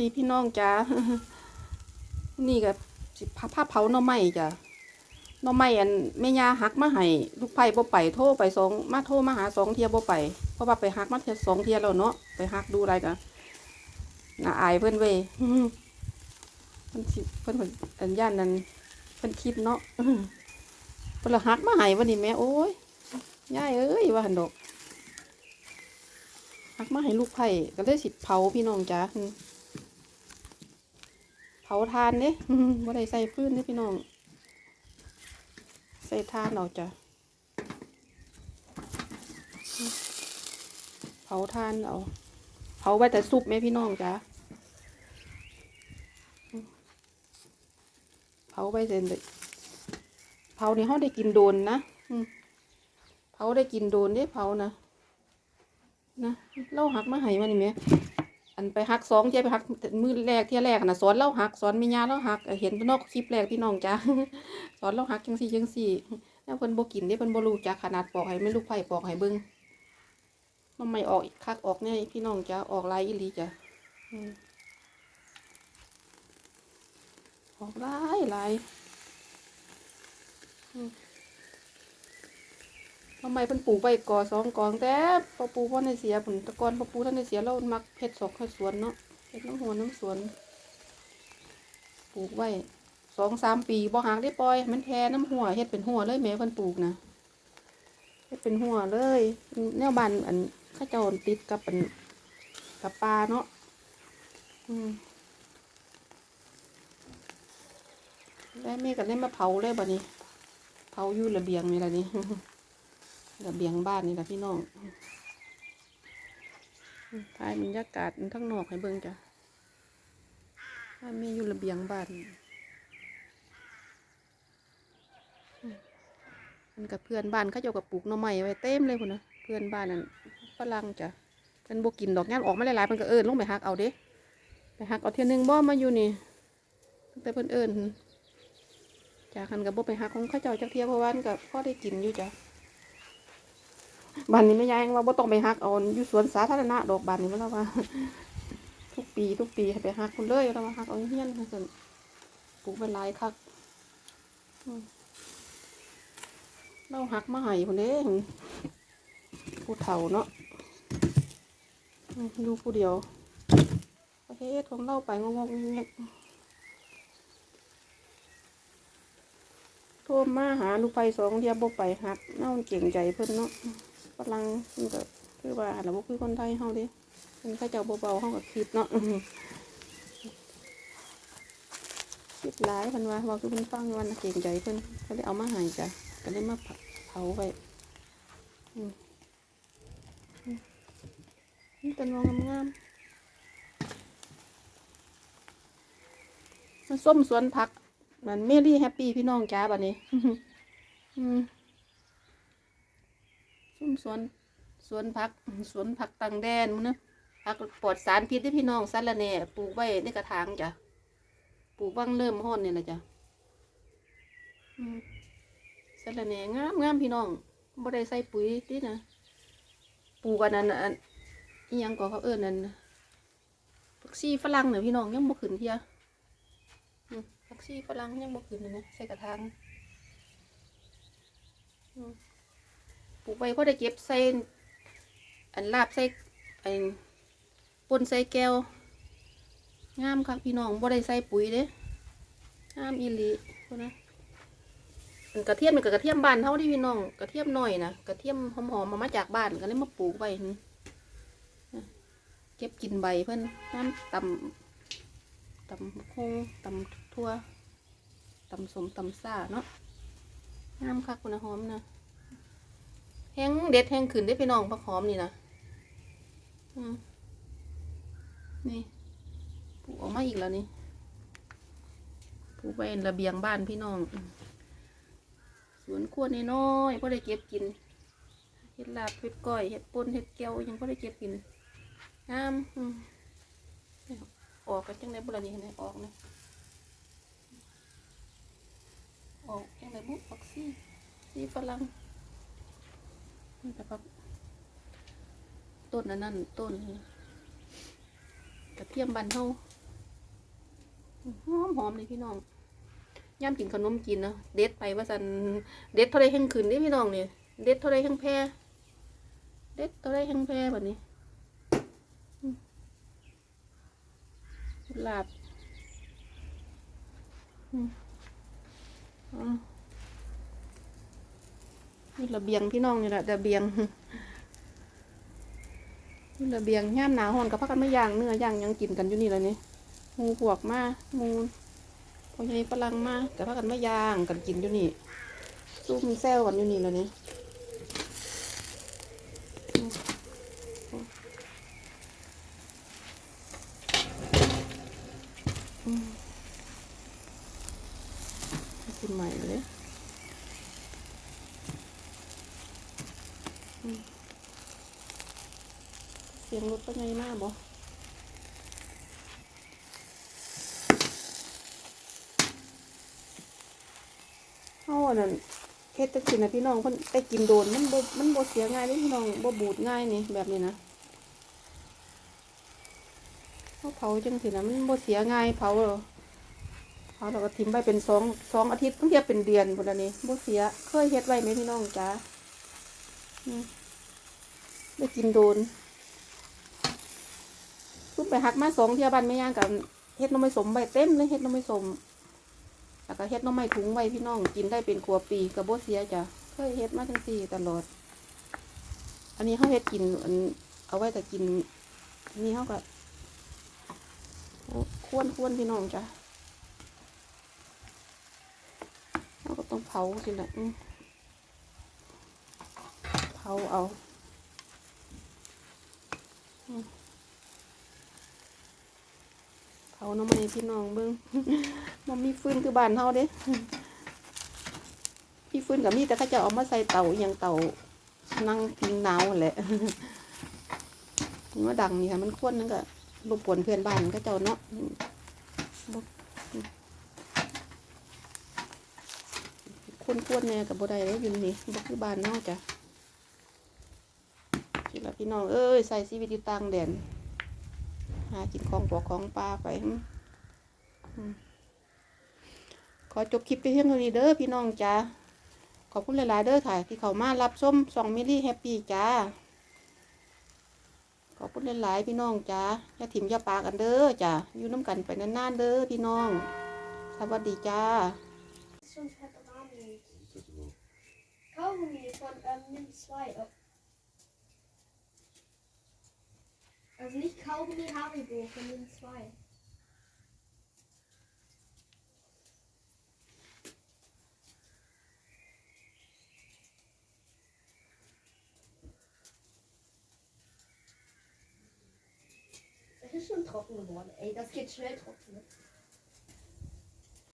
ดีพี่น้องจ้านี่ก็สิผ้าเผาหน่อไม้จ้ะหน่อไม้อันแม่ยาหักมาให้ลูกไผ่บ่ไปโทรไปสองมาโทรมาหาสองเทียบ่ไป เพราะว่าไปหักมาเทียสองเทียแล้วเนาะไปหักดูอะไรกันน่าอายเพิ่นเว้ยเพิ่นเพิ่นเพิ่นอันย่านนั้นเพิ่นคิดเนาะเพิ่นหักมาให้วันนี้แม่โอ้ยยายเอ้ยว่าหันดอกหักมาให้ลูกไผ่ก็เลยสิเผาพี่น้องจ้า ผาทานเด้บ่ได้ใส่ฟืนเด้พี่น้อง ใส่ทานเอาจ้ะเผาทานเอาเผาไว้แต่ซุปแม่พี่น้องจ้าเผาไว้เสร็จเลยเผานี่เขาได้กินโดนนะเผาได้กินโดนเด้เผานะนะเล่าหักมาให้มานี่แหม่ อันไปหักสองเที่ยไปหักมือแรกเที่ยแรกนะสอนเล่าหักสอนมีญาเล่าหักเห็นตัวนอกคลิปแรกพี่น้องจ้าสอนเล่าหักจังสี่จังสี่แล้วเพิ่นบ่กินเด้เพิ่นบ่รู้จักขนาดปอกให้ไม่ลูกไผ่ปอกให้เบิ่งมันไม่ออกคักออกเนี่ยพี่น้องจ้าออกลายอีหลีจ้ะอืมออกลายลายอืม ทำไมเพิ่นปลูกไว้ก่อสองกองแต่พอปูพ่อในเสียผลตะกอนพอปูท่านในเสียเรามักเพชรสอกให้สวนเนาะเพชรน้ำหัวน้ำสวน ปลูกไว้สองสามปีบ่หางได้ปล่อย มันแทน้ำหัวเฮ็ดเป็นหัวเลยแม่เพิ่นปลูกนะเฮ็ดเป็นหัวเลย แนวบานอันข้าเจ้าติดกับอันกับปลาเนาะอืมได้แม่ก็ได้มาเผาเลยบัดนี้เผาอยู่ระเบียงนี่ละนี่ ระเบียงบ้านนี่แหละพี่น้องถ่ายบรรยากาศทั้งนอกให้เบิ่งจ้ะถ้ามีอยู่ระเบียงบ้านมันกับเพื่อนบ้านเขาเจ้ากับปลูกหน่อไม้ไว้เต็มเลยคุณนะเพื่อนบ้านนั่นฝรั่งจ้ะเพิ่นบกินดอกงานออกมาหลายๆเพิ่นก็เอิ้นลงไปหักเอาเด้ไปหักเอาเที่ยหนึงบ่มาอยู่นี่ตั้งแต่เพิ่นเอิ้นจากคันกับบ่ไปหักของเขาเจ้าจักเทียเพราะว่ามันก็พอได้กินอยู่จ้ะ บ้านนี้ไม่ยายว่าบ่ต้องไปฮักเอาอยู่สวนสาธารณะดอกบ้านนี้มันแล้วว่า ทุกปี ทุกปีให้ไปฮักคนเลยแล้วมาฮักเอาเฮี้ยนค่ะส่วนปลูกเป็นลายคักเราฮักมาให้คนเด้ผู้เฒ่าเนาะดูผู้เดียวประเทศของเราไปงงๆเงียบๆโทรมาหาลูกไปสองเดียวบ่ไปฮักเน่าเก่งใจเพิ่นเนาะ รั่งมันก็คือว่าเราบ่คือคนไทยเฮาดิมันเขาเจ้าเบาๆเฮาก็คิดเนาะคิดหลายเพิ่นว่าว่าคือเพิ่นฟังวันเก่งใจเพิ่นก็เลยเอามาให้จ้ะก็เลยมาเผาไว้อืมนี่เป็นวงงามๆมันส้มสวนผักมันเมลี่แฮปปี้พี่น้องจ้าบัดนี้ อืม สวนสวนผักสวนผักตังแดนมันนะผักปลอดสารพิษที่พี่น้องสารละแน่ปลูกไว้ในกระถางจ้ะปลูกบ้างเริ่มห้อนเนี่แหละจ้ะอืมสาละแน่งามงามพี่น้องบ่ได้ใส่ปุ๋ยดินะปลูกอันนั้นอันอียังก็เขาเอิ้นนั่นน่ะผักชีฝรั่งเนี่ยพี่น้องยังบ่ขึ้นเทียผักชีฝรั่งยังบ่ขึ้นเลยนะใส่กระถางอืม ไว้เพราะได้เก็บใส่อันลาบใส่ไอ้ปนใส่แก้ว งามค่ะพี่น้องบ่ได้ใส่ปุ๋ยเด้งามอีหลีพุ่นนะอันกระเทียมมันก็กระเทียมบ้านเท่าที่พี่น้องกระเทียมหน่อยนะกระเทียมหอมๆมามาจากบ้านก็เลยมาปลูกไว้นี่เก็บกินใบเพิ่อนน้ำตำตำคงตำทั่วตำสมตำซ่าเนาะงามค่ะคุณหอมนะ ห้งเด็ดแห้งขึ้นได้พี่น้องผักหอมนี่นะอืมนี่ปลูกออกมาอีกแล้วนี่ปลูกไว้ระเบียงบ้านพี่น้อง สวนครัวน้อยๆพอได้เก็บกินเห็ดลาบเห็ดก้อยเห็ดป่นเห็ดแก้วยังพอได้เก็บกินงามออกกันจังไดบุรีนี่ออกนะออกจังไดบุออกซี่ซี่ฝรั่ง นี่แต่แบบต้นนั้นนั่นต้นกระเทียมบันเท่าหอมหอมเลยพี่น้องย่ำกินขนมกินเนาะเด็ดไปว่าสันเด็ดเท่าไรแห่งขืนนี่พี่น้องเนี่ยเด็ดเท่าไรแห่งแพร่เด็ดเท่าไรแห่งแพร่แบบนี้อืมลาบอืมอ๋อ ระเบียงพี่น้องนี่แหละระเบียงนี่ระเบียงย่ามหนาวหอนกับพักกันไม่ย่างเนื้อย่างยังกินกันอยู่นี่แล้วนี่หมูพวกมาหมูพอใหญ่ฝรั่งมากับพักกันไม่ย่างกันกินอยู่นี่ซุ่มแซวกันอยู่นี่แล้วนี่อืมกินใหม่เลยอืมเสียงรถเป็นไงมากบ่เฮาอันนั้นเฮ็ดจังซี่นะพี่น้องเพิ่นได้กินโดนมันบ่มันบ่เสียง่ายเด้พี่น้องบ่บูดง่ายนี่แบบนี้นะเฮาเผาจังซี่นะมันบ่เสียง่ายเผาแล้วเผาแล้วก็ทิ้งไว้เป็นสองสองอาทิตย์บางเทีเป็นเดือนพุ่นน่ะนี่บ่เสียเคยเฮ็ดไว้ไหมพี่น้องจ๋าได้กินโดน ไปหักมาสองเที่ยบ้านแม่ย่างกับเฮ็ดน้ำไม่สมใบเต็มเลยเฮ็ดน้ำไม่สมแล้วก็เฮ็ดน้ำไม้ถุงไว้พี่น้องกินได้เป็นครัวปีกระโบเสียจ้ะเคยเฮ็ดมาทั้งสี่ตลอด อันนี้เขาเฮ็ดกินอันเอาไว้แต่กินนนี้เขาก็ควรควรพี่น้องจ้ะเราก็ต้องเผาสินะเผาเอา อืม เผาหน้ำไม้พี่น้องเบิ้งมันมีฟืนคือบ้านเฮาเด้พี่ฟืนกับมีแต่เขาจะเอามาใส่เตาอย่างเตานั่งพิงหนาวแหละมันว่าดังนี่ค่ะมันควนนั่นก็รบกวนเพื่อนบ้านก็เจ้าเนาะบ่คนควนเนี่ยกับบ่ได้ยอยู่นี่บ่คือบ้านเนาะจ้ะสิละพี่น้องเอ้ยใส่ชีวิตอยู่ต่างแดน หากินของปอกของปลาไปขอจบคลิปไปเพียงเท่านี้เด้อพี่น้องจ้าขอบคุณหลายๆเด้อค่ะ ที่เขามารับส้มสองมิลลี่แฮปปี้จ้าขอบคุณหลายๆพี่น้องจ้าอย่าถิ่มอย่าปากันเด้อจ้าอยู่น้ำกันไปนานๆเด้อพี่น้อง สวัสดีจ้า Schon fett Rahmen. Kaugummi von ähm, Nimm 2. Also nicht Kaugummi Haribo von Nimm 2. Das ist schon trocken geworden. Ey, das geht schnell trocken.